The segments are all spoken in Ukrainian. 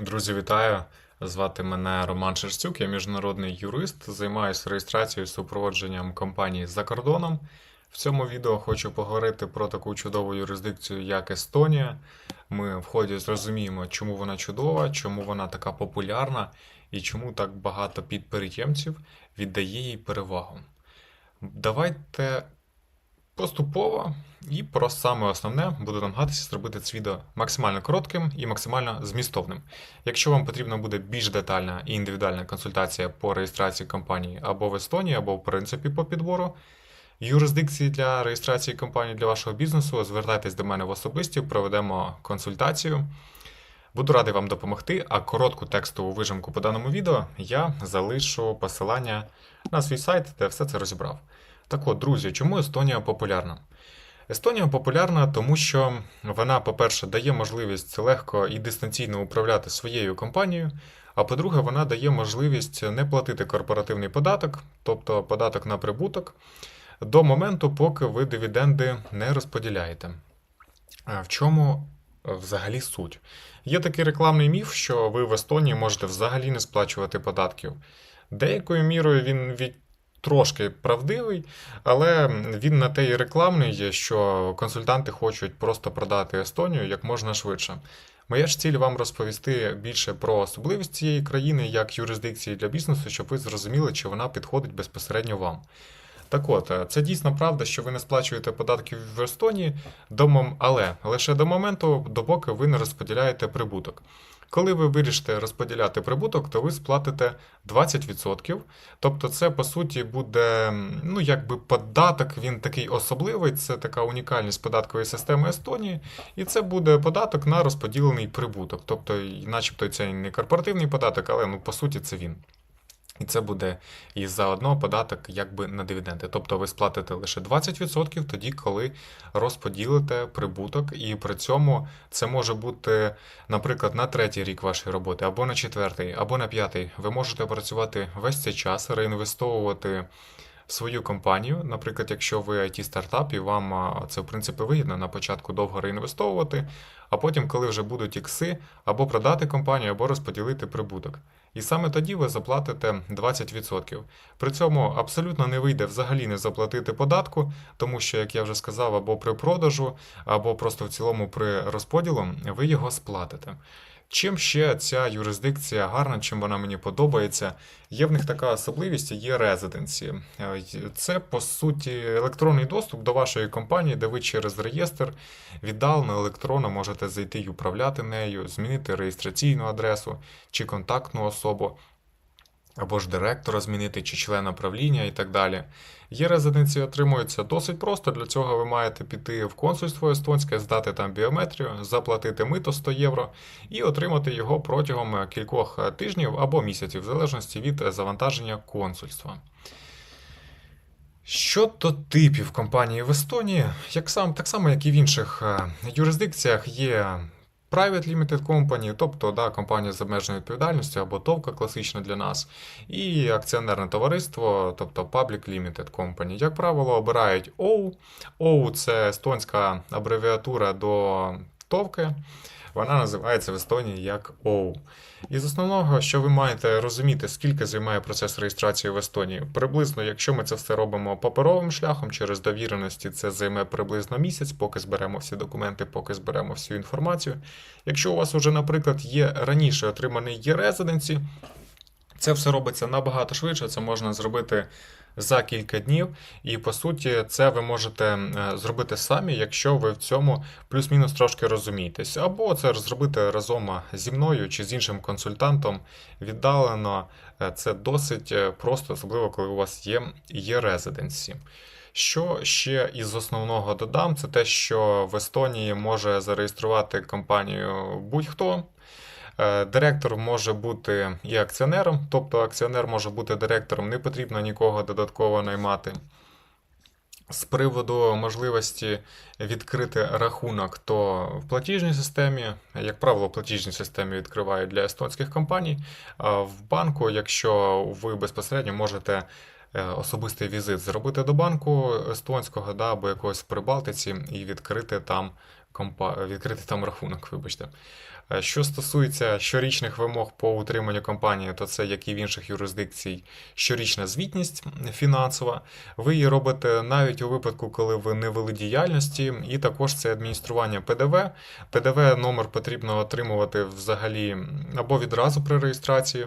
Друзі, вітаю! Звати мене Роман Шерстюк, я міжнародний юрист, займаюся реєстрацією і супроводженням компаній за кордоном. В цьому відео хочу поговорити про таку чудову юрисдикцію, як Естонія. Ми в ході зрозуміємо, чому вона чудова, чому вона така популярна і чому так багато підприємців віддає їй перевагу. Давайте поступово і про саме основне буду намагатися зробити це відео максимально коротким і максимально змістовним. Якщо вам потрібна буде більш детальна і індивідуальна консультація по реєстрації компанії або в Естонії, або в принципі по підбору юрисдикції для реєстрації компанії для вашого бізнесу, звертайтесь до мене в особисті, проведемо консультацію. Буду радий вам допомогти, а коротку текстову вижимку по даному відео я залишу посилання на свій сайт, де все це розібрав. Так от, друзі, чому Естонія популярна? Естонія популярна, тому що вона, по-перше, дає можливість легко і дистанційно управляти своєю компанією. А по-друге, вона дає можливість не платити корпоративний податок, тобто податок на прибуток, до моменту, поки ви дивіденди не розподіляєте. В чому е, взагалі суть? Є такий рекламний міф, що ви в Естонії можете взагалі не сплачувати податків. Деякою мірою він від трошки правдивий, але він на те і рекламний, що консультанти хочуть просто продати Естонію як можна швидше. Моя ж ціль вам розповісти більше про особливість цієї країни як юрисдикції для бізнесу, щоб ви зрозуміли, чи вона підходить безпосередньо вам. Так от, це дійсно правда, що ви не сплачуєте податків в Естонії, до мом- але лише до моменту, допоки ви не розподіляєте прибуток. Коли ви вирішите розподіляти прибуток, то ви сплатите 20%. Тобто, це по суті буде ну, якби податок, він такий особливий, це така унікальність податкової системи Естонії, і це буде податок на розподілений прибуток. Тобто, начебто це не корпоративний податок, але ну, по суті це він. І це буде і заодно податок якби на дивіденди. Тобто ви сплатите лише 20% тоді, коли розподілите прибуток, і при цьому це може бути, наприклад, на третій рік вашої роботи, або на четвертий, або на п'ятий. Ви можете працювати весь цей час, реінвестовувати свою компанію. Наприклад, якщо ви it стартап і вам це в принципі вигідно на початку довго реінвестовувати, а потім, коли вже будуть ікси, або продати компанію, або розподілити прибуток. І саме тоді ви заплатите 20%. При цьому абсолютно не вийде взагалі не заплатити податку, тому що, як я вже сказав, або при продажу, або просто в цілому при розподілу, ви його сплатите. Чим ще ця юрисдикція гарна, чим вона мені подобається? Є в них така особливість, є резиденсі. Е, Це по суті електронний доступ до вашої компанії, де ви через реєстр віддалено електронно можете зайти і управляти нею, змінити реєстраційну адресу чи контактну особу. Або ж директора змінити, чи члена правління і так далі. Є резиденції отримуються досить просто. Для цього ви маєте піти в консульство естонське, здати там біометрію, заплатити мито 100 євро і отримати його протягом кількох тижнів або місяців, в залежності від завантаження консульства. Щодо типів компанії в Естонії, як сам, так само, як і в інших е, юрисдикціях, є Private Limited Company, тобто да, компанія з обмеженою відповідальністю або товка класична для нас, і акціонерне товариство, тобто Public Limited Company. Як правило, обирають OU. OU – це естонська абревіатура до товки. Вона називається в Естонії як OU. Із основного, що ви маєте розуміти, скільки займає процес реєстрації в Естонії, приблизно, якщо ми це все робимо паперовим шляхом через довіреності, це займе приблизно місяць, поки зберемо всі документи, поки зберемо всю інформацію. Якщо у вас вже, наприклад, є раніше отриманий є резиденці, це все робиться набагато швидше, це можна зробити за кілька днів, і по суті, це ви можете е, зробити самі, якщо ви в цьому плюс-мінус трошки розумієтесь. Або це зробити разом зі мною чи з іншим консультантом віддалено. Е, Це досить е, просто, особливо коли у вас є, є резиденсі. Що ще із основного додам, це те, що в Естонії може зареєструвати компанію будь-хто. Е, Директор може бути і акціонером, тобто акціонер може бути директором, не потрібно нікого додатково наймати. З приводу можливості відкрити рахунок, то в платіжній системі, як правило, в платіжній системі відкривають для естонських компаній. А в банку, якщо ви безпосередньо можете е, особистий візит зробити до банку естонського да, або якогось в Прибалтиці і відкрити там, компа... відкрити там рахунок, вибачте. Е, Що стосується щорічних вимог по утриманню компанії, то це, як і в інших юрисдикцій, щорічна звітність фінансова. Ви її робите навіть у випадку, коли ви не вели діяльності, і також це адміністрування ПДВ. ПДВ номер потрібно отримувати взагалі або відразу при реєстрації.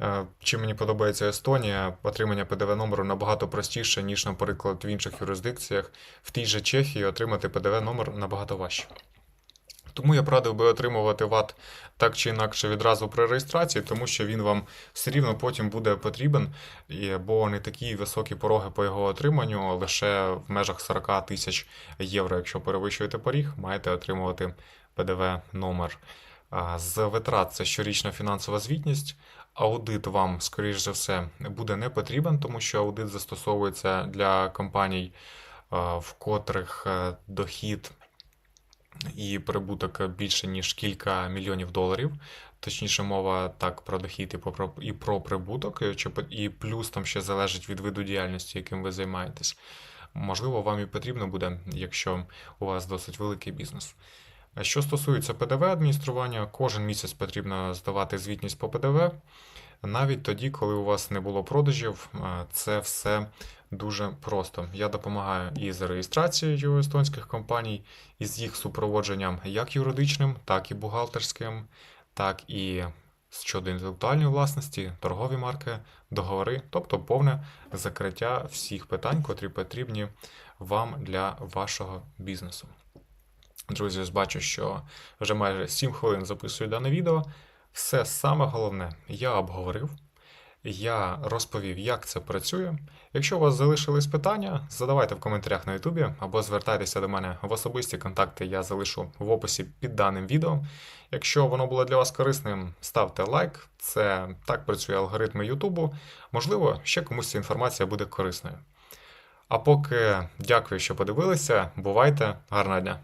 Е, Чим мені подобається Естонія, отримання ПДВ номеру набагато простіше, ніж, наприклад, в інших юрисдикціях. В тій же Чехії отримати ПДВ номер набагато важче. Тому я б радив би отримувати ВАТ так чи інакше відразу при реєстрації, тому що він вам все рівно потім буде потрібен, бо не такі високі пороги по його отриманню, лише в межах 40 тисяч євро. Якщо перевищуєте поріг, маєте отримувати ПДВ номер. З витрат це щорічна фінансова звітність. Аудит вам, скоріш за все, буде не потрібен, тому що аудит застосовується для компаній, в котрих е, дохід і прибуток більше ніж кілька мільйонів доларів. Точніше, мова так про дохід і про, і про прибуток, чи і плюс там ще залежить від виду діяльності, яким ви займаєтесь. Можливо, вам і потрібно буде, якщо у вас досить великий бізнес. Що стосується ПДВ адміністрування, кожен місяць потрібно здавати звітність по ПДВ. Навіть тоді, коли у вас не було продажів, це все дуже просто. Я допомагаю і з реєстрацією естонських компаній, і з їх супроводженням як юридичним, так і бухгалтерським, так і щодо інтелектуальної власності, торгові марки, договори, тобто повне закриття всіх питань, котрі потрібні вам для вашого бізнесу. Друзі, бачу, що вже майже 7 хвилин записую дане відео. Все саме головне я обговорив. Я розповів, як це працює. Якщо у вас залишились питання, задавайте в коментарях на Ютубі або звертайтеся до мене в особисті контакти, я залишу в описі під даним відео. Якщо воно було для вас корисним, ставте лайк. Це так працює алгоритми Ютубу. Можливо, ще комусь ця інформація буде корисною. А поки дякую, що подивилися. Бувайте, гарного дня!